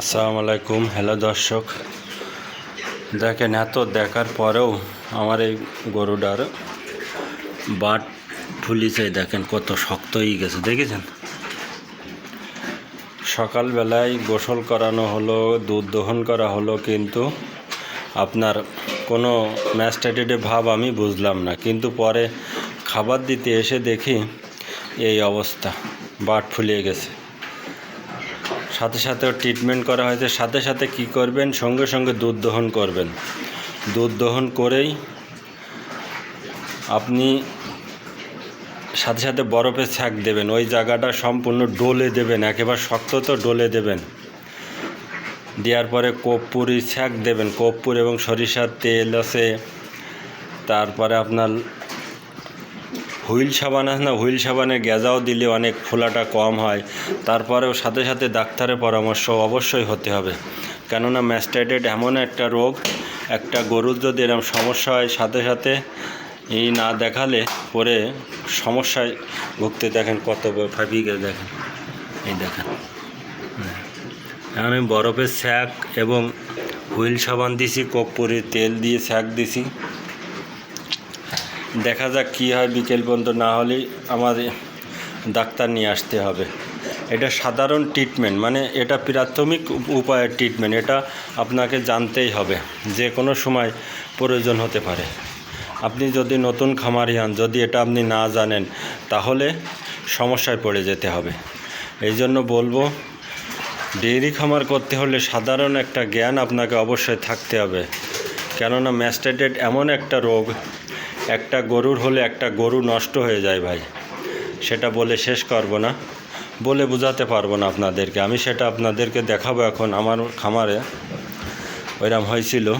আসসালামু আলাইকুম। হ্যালো দর্শক। দেখেন, এত দেখার পরেও আমার এই গরুটার বাট ফুলিছে, দেখেন কত শক্ত হয়ে গেছে, দেখেছেন? সকালবেলায় গোসল করানো হলো, দুধ দহন করা হলো, কিন্তু আপনার কোনো ম্যাস্টাইটেডে ভাব আমি বুঝলাম না। কিন্তু পরে খাবার দিতে এসে দেখি এই অবস্থা, বাট ফুলিয়ে গেছে। সাথে সাথে ট্রিটমেন্ট করা হয়েছে, সাথে সাথে কি করবেন? সঙ্গে সঙ্গে দুধ দহন করবেন। দুধ দহন করেই আপনি সাথে সাথে বরফে ছ্যাঁক দেবেন। ওই জায়গাটা সম্পূর্ণ ডলে দেবেন, একেবারে শক্ত তো ডলে দেবেন। দেওয়ার পরে কর্পূরি ছ্যাঁক দেবেন। কর্পূর এবং সরিষার তেল আছে। তারপরে আপনার হুইল সাবান আছে না, হুইল সাবানের গেজাও দিলে অনেক ফোলাটা কম হয়। তারপরেও সাথে সাথে ডাক্তারের পরামর্শ অবশ্যই হতে হবে। কেননা ম্যাস্টাইটেড এমন একটা রোগ, একটা গরুর যদি এরকম সমস্যা হয়, সাথে সাথে এই না দেখালে পরে সমস্যায় ভুগতে দেখেন কত ফাঁপিয়ে গেছে দেখেন। এই দেখেন। আমি বরফের স্যাক এবং হুইল সাবান দিছি কর্পূরি তেল দিয়ে স্যাক দিছি। দেখা যাক কী হয় বিকেল পর্যন্ত, না হলে আমার ডাক্তার নিয়ে আসতে হবে। এটা সাধারণ ট্রিটমেন্ট মানে এটা প্রাথমিক উপায়ের ট্রিটমেন্ট এটা আপনাকে জানতেই হবে। যে কোনো সময় প্রয়োজন হতে পারে। আপনি যদি নতুন খামারি হন, যদি এটা আপনি না জানেন, তাহলে সমস্যায় পড়ে যেতে হবে। এই জন্য বলব, ডেইরি খামার করতে হলে সাধারণ একটা জ্ঞান আপনাকে অবশ্যই থাকতে হবে। কেননা ম্যাস্টাইটেড এমন একটা রোগ একটা গরুর হলে একটা গরু নষ্ট হয়ে যায় ভাই। সেটা বলে শেষ করব না। বলে বোঝাতে পারব না আপনাদেরকে। আমি সেটা আপনাদেরকে দেখাবো এখন আমার খামারে। ওইরকম হয়েছিল।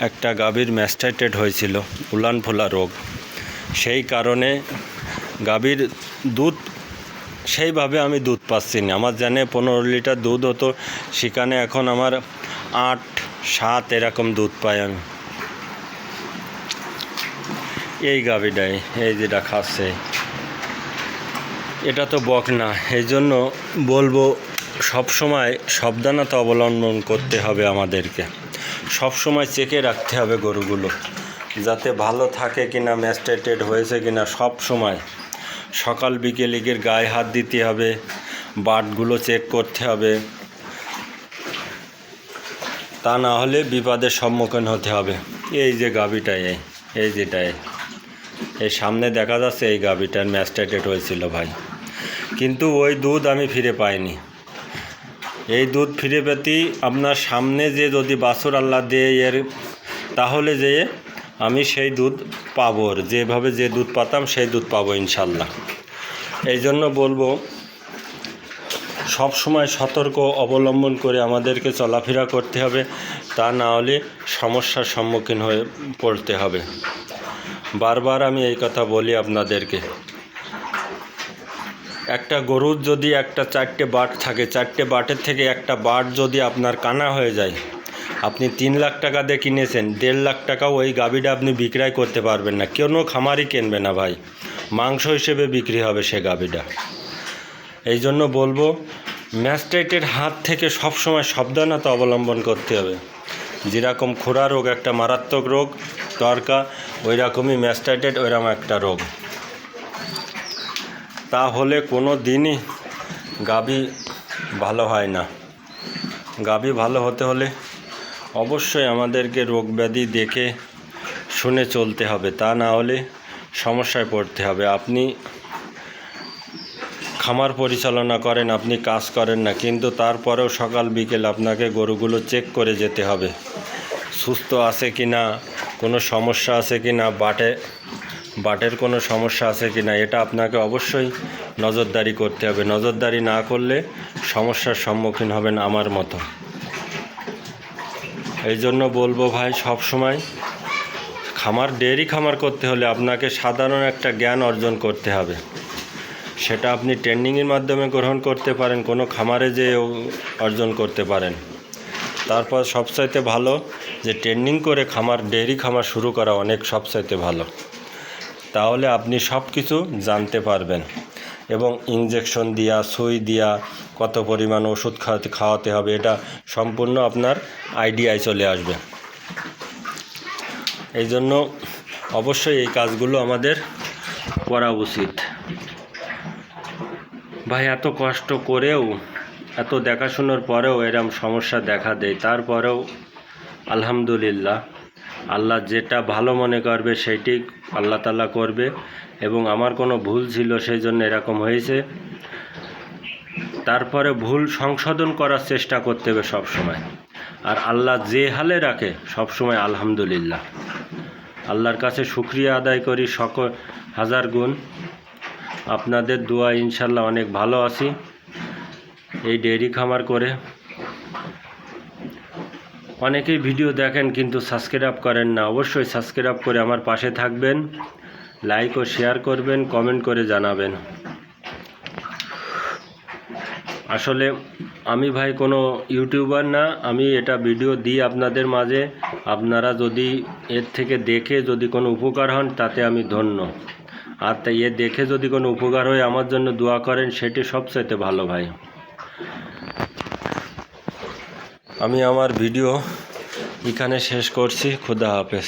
একটা গাভীর ম্যাস্টাইটেড হয়েছিল উলান ফোলা রোগ। সেই কারণে গাভীর দুধ, সেইভাবে আমি দুধ পাচ্ছি না। আমার জানে পনেরো লিটার দুধ হতো। সেখানে এখন আমার আট, সাত এরকম দুধ পাই আমি। এই গাভিটাই, এই যেটা খাচ্ছে। এটা তো বক না, এই জন্য বলব সব সময় সাবধানতা অবলম্বন করতে হবে আমাদেরকে। সব সময় চেকে রাখতে হবে গরুগুলো, যাতে ভালো থাকে কিনা, ম্যাস্টেটেড হয়েছে কিনা, সব সময়। সকাল বিকেলিকের গায়ে হাত দিতে হবে, বাটগুলো চেক করতে হবে। তা না হলে বিপদের সম্মুখীন হতে হবে। এই যে গাভিটাই এই যেটাই। এই সামনে দেখা যাচ্ছে এই গাভিটার ম্যাস্টাইটেড হয়েছিল ভাই। কিন্তু ওই দুধ আমি ফিরে পাইনি। এই দুধ ফিরে পেতেই আপনার সামনে যে যদি বাছুর আল্লাহ দিয়ে এর, তাহলে যে আমি সেই দুধ পাবো। যেভাবে যে দুধ পাতাম সেই দুধ পাবো ইনশাল্লাহ এই জন্য বলব সব সময় সতর্ক অবলম্বন করে আমাদেরকে চলাফেরা করতে হবে। তা না হলে সমস্যার সম্মুখীন হয়ে পড়তে হবে। বারবার আমি এই কথা বলি আপনাদেরকে। একটা গরুর যদি একটা চারটে বাট থাকে, চারটে বাটের থেকে একটা বাট যদি আপনার কানা হয়ে যায়, আপনি তিন লাখ টাকা দিয়ে কিনেছেন, দেড় লাখ টাকাও ওই গাভীটা আপনি বিক্রয় করতে পারবেন না। কোনো খামারই কিনবে না ভাই। মাংস হিসেবে বিক্রি হবে সে গাভীটা। এই জন্য বলব ম্যাস্টাইটের হাত থেকে সবসময় সাবধানতা অবলম্বন করতে হবে। যেরকম খোরা রোগ, একটা মারাত্মক রোগ দরকার ওই রকমই ম্যাস্টাইটেড ওইরকম একটা রোগ। তাহলে কোনো দিনই গাভী ভালো হয় না। গাভী ভালো হতে হলে অবশ্যই আমাদেরকে রোগ ব্যাধি দেখে শুনে চলতে হবে। তা না হলে সমস্যায় পড়তে হবে। আপনি খামার পরিচালনা করেন, আপনি কাজ করেন না, কিন্তু তারপরেও সকাল বিকেল আপনাকে গরুগুলো চেক করে যেতে হবে। সুস্থ আছে কি না কোনো সমস্যা আছে কি না, বাটে, বাটের কোনো সমস্যা আছে কি না, এটা আপনাকে অবশ্যই নজরদারি করতে হবে। নজরদারি না করলে সমস্যার সম্মুখীন হবেন আমার মতো। এই জন্য বলব ভাই, সব সময় খামার, ডেয়ারি খামার করতে হলে আপনাকে সাধারণ একটা জ্ঞান অর্জন করতে হবে। সেটা আপনি ট্রেন্ডিংয়ের মাধ্যমে গ্রহণ করতে পারেন, কোনো খামারে যে অর্জন করতে পারেন। তারপর সবচাইতে ভালো যে ট্রেন্ডিং করে খামার ডেয়ারি খামার শুরু করা অনেক সবচাইতে ভালো। তাহলে আপনি সব কিছু জানতে পারবেন এবং ইঞ্জেকশন দিয়া, সুই দিয়া, কত পরিমাণ ওষুধ খাওয়াতে খাওয়াতে হবে, এটা সম্পূর্ণ আপনার আইডিয়ায় চলে আসবে। এই জন্য অবশ্যই এই কাজগুলো আমাদের করা উচিত। ভাই, এত কষ্ট করেও এত দেখাশোনার পরেও এরম সমস্যা দেখা দেয়। তারপরেও আলহামদুলিল্লাহ, আল্লাহ যেটা ভালো মনে করবে সেইটাই আল্লাহ তাল্লাহ করবে এবং আমার কোনো ভুল ছিল সেই জন্য এরকম হয়েছে। তারপরে ভুল সংশোধন করার চেষ্টা করতে হবে সবসময় আর আল্লাহ যে হালে রাখে সবসময় আলহামদুলিল্লাহ। আল্লাহর কাছে শুক্রিয়া আদায় করি সকল হাজার গুণ। আপনাদের দোয়া ইনশাল্লাহ অনেক ভালো আছি। এই ডেয়ারি খামার করে। অনেকেই ভিডিও দেখেন কিন্তু সাবস্ক্রাইব করেন না। অবশ্যই সাবস্ক্রাইব করে আমার পাশে থাকবেন, লাইক ও শেয়ার করবেন, কমেন্ট করে জানাবেন। আসলে আমি ভাই কোনো ইউটিউবার না, আমি এটা ভিডিও দিই আপনাদের মাঝে। আপনারা যদি এর থেকে দেখে যদি কোনো উপকার হন, তাতে আমি ধন্য। আর তাই এ দেখে যদি কোনো উপকার হয়, আমার জন্য দোয়া করেন, সেটি সবচাইতে ভালো ভাই। আমি আমার ভিডিও এখানে শেষ করছি খুদা হাফেজ।